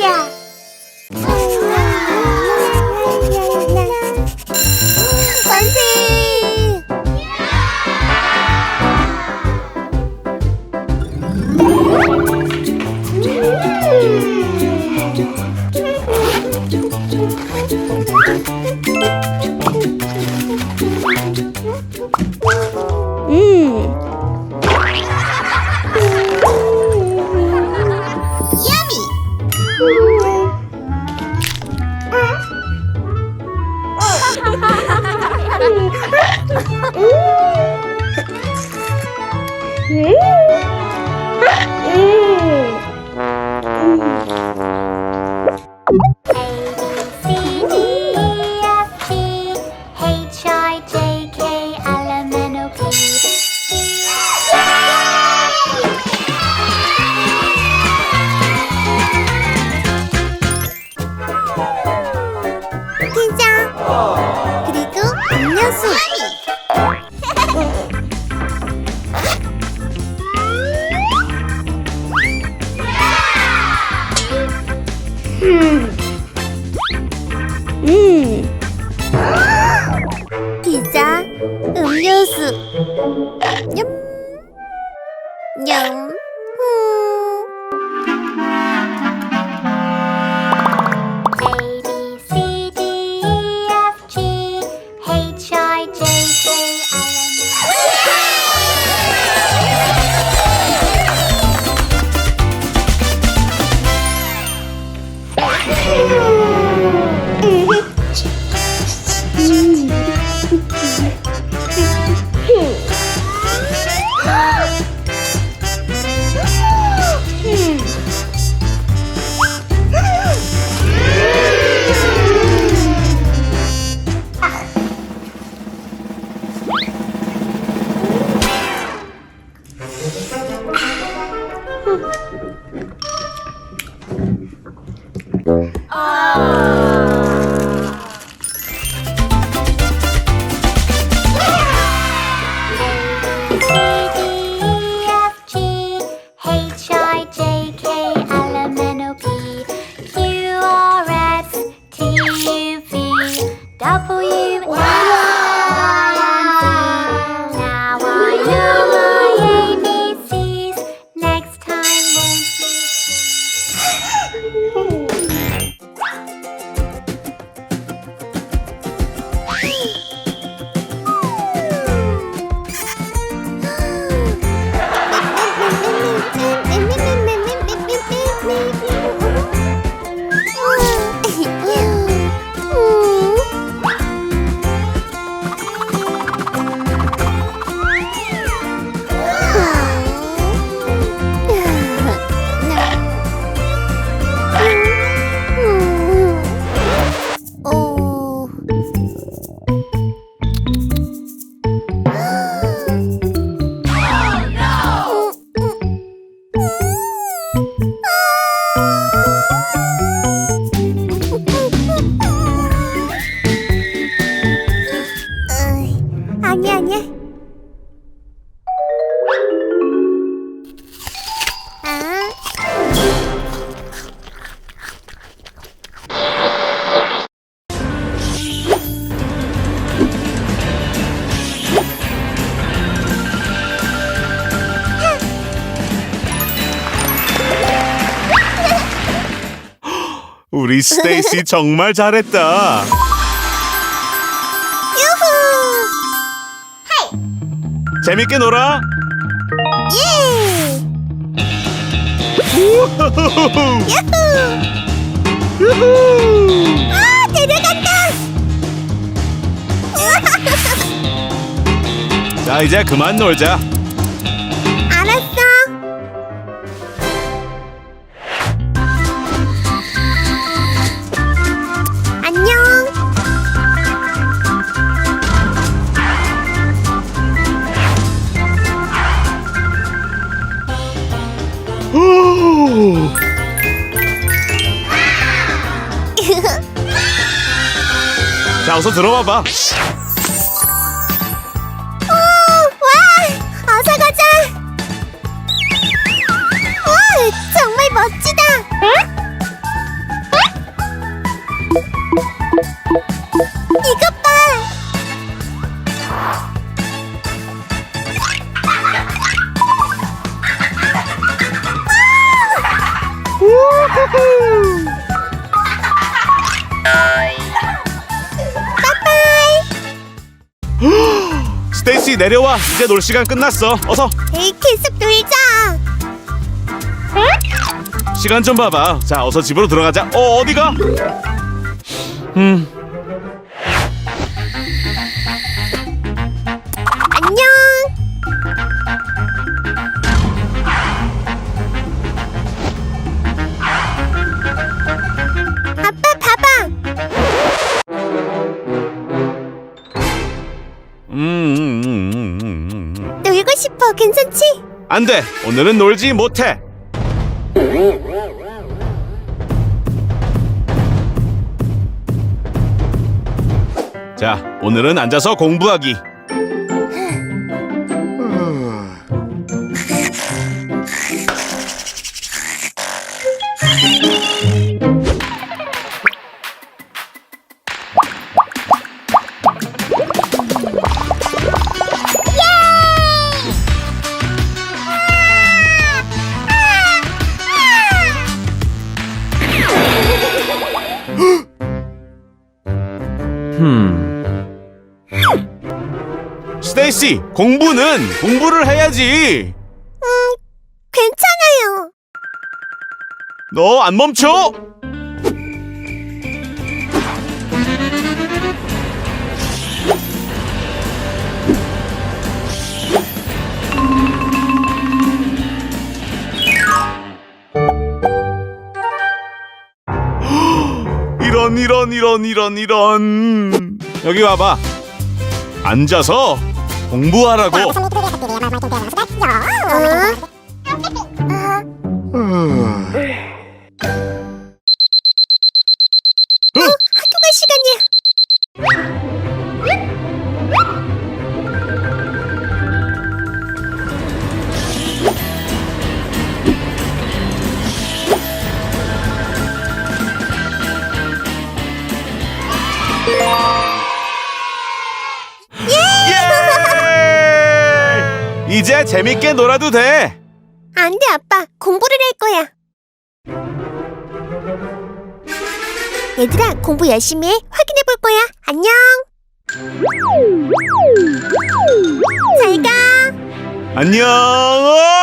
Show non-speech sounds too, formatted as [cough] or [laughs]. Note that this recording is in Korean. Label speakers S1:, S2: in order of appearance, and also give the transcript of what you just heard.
S1: Настя! 음. 음. 피자, 음료수. 냠.
S2: 우리 스테이시 [laughs] 정말 잘했다.
S1: 유후!
S2: 재밌게 놀아.
S1: 예!
S2: 우후!
S1: 유후!
S2: 유후!
S1: 아, 데려간다!
S2: 자 이제 그만 놀자. 자 어서 들어와봐
S1: 어, 와! 어서 가자! 와! 정말 멋지다! 이것 봐! 어! 와우!
S2: 스테이시 내려와. 이제 놀 시간 끝났어. 어서
S3: 에이, 계속 놀자.
S2: 시간 좀 봐봐. 자, 어서 집으로 들어가자. 어, 어디가? 음,
S3: 어. 괜찮지?
S2: 안 돼. 오늘은 놀지 못해. 자, 오늘은 앉아서 공부하기. 스테이시, 공부는 공부를 해야지.
S3: 괜찮아요.
S2: 너 안 멈춰? 이런 이런 이런 이런 이런 여기 와봐 앉아서 공부하라고
S3: 어?
S2: 어? 이제 재밌게 놀아도 돼.
S3: 안 돼, 아빠. 공부를 할 거야. 얘들아, 공부 열심히 해. 확인해 볼 거야. 안녕. 잘 가.
S2: 안녕.